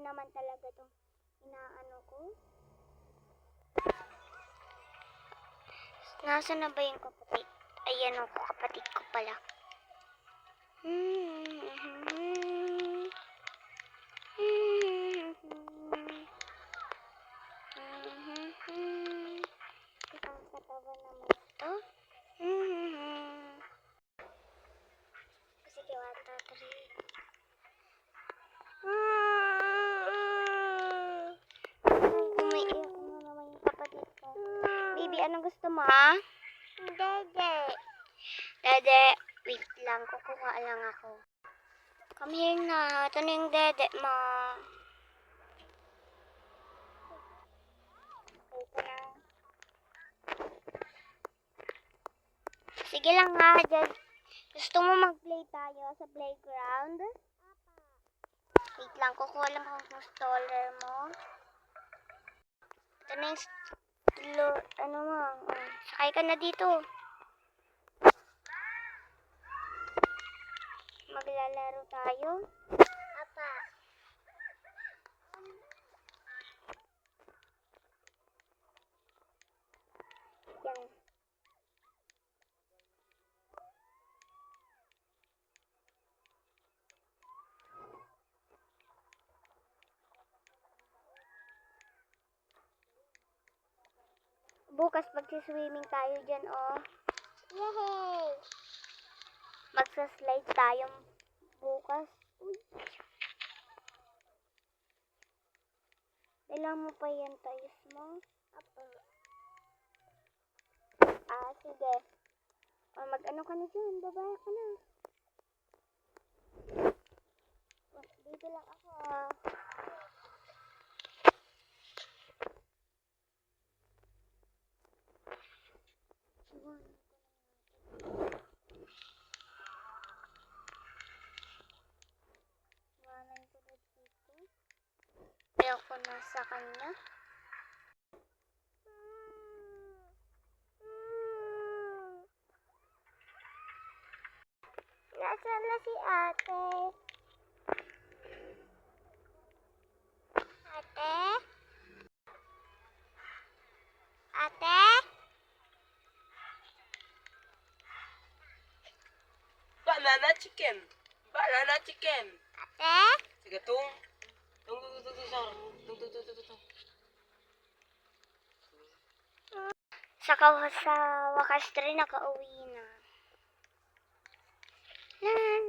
naman talaga tong inaano ko. Nasa na ba yung kapatid? Ayan o, kapatid ko pala. Ang katawa naman ito. Sige, one, two, three. Umiiyak na naman yung kapatid ko. Baby, ha? Dede. Dede, wait lang. Kukuha lang ako. Come here na. Ito na yung dede mo. Sige lang ha, just gusto mo mag-play tayo sa playground? Wait lang, kukuha lang ako ng stroller mo. Ito na yung stroller, ano oh, sakay ka na dito. Maglalaro tayo. Apa. Yan. Bukas magsiswimming tayo dyan, oh. Yay! Magsaslide tayo bukas. Uy. Kailangan mo pa yan tayos mo? Apo. Ah, sige. O, mag-ano ka na dyan. Babaya ka na. Dito lang ako, ah. Iwanan ko na dito. Ayaw ko na sa kanya. Nasaan na si ate? Ate? Ate? Banana chicken. Banana chicken. Ate? Sige, tung. Tung, tung, tung, tung, sir. Tung, tung, tung, tung, tung. Saka sa wakas rin nakauwi na. Lan.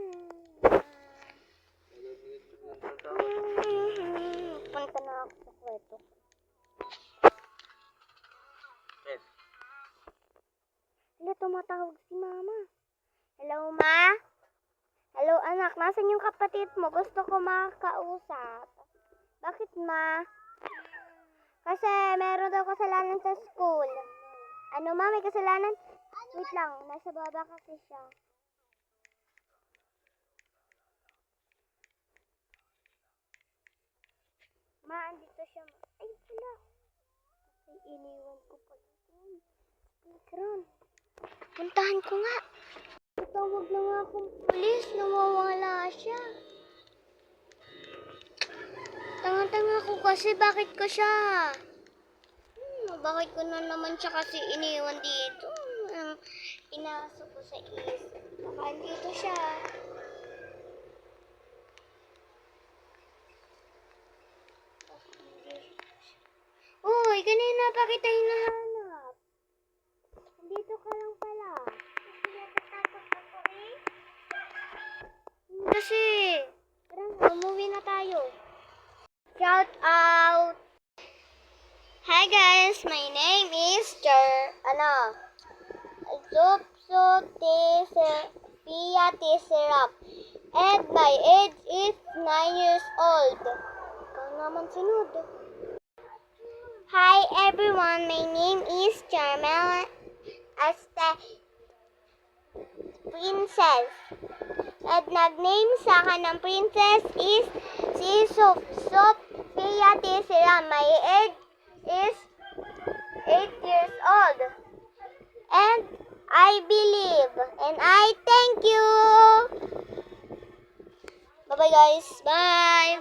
Punta na ako sa kweto. Yes. Hindi, tumatawag si mama. Hello, ma? Hello, anak. Nasaan yung kapatid mo? Gusto ko makausap. Bakit, ma? Kasi meron daw kasalanan sa school. Ano, ma? May kasalanan? Wait lang. Nasa baba kasi siya. Ma, andito siya. ma. Ay, wala. Ay, iniwan ko pa. Playground. Puntahan ko nga. Tawag na nga akong pulis. Nawawala siya. Tanga-tanga ko kasi bakit ko siya? Hmm, bakit ko na naman siya kasi iniwan dito? Um, inaso ko sa isip. Baka andito siya. Uy, kanina pa kita hinahanap. Dito ka lang pala. Kasi, tara na, umuwi na tayo. Shout out! Hi guys, my name is Jer, ano, Zupso Pia Tisserap. And my age is 9 years old. Ikaw naman sunod. Hi everyone, my name is Charmel Asta Princess. At nag-name sa akin ng princess is si Sof Sophia My age is 8 years old. And I believe and I thank you. Bye-bye guys. Bye.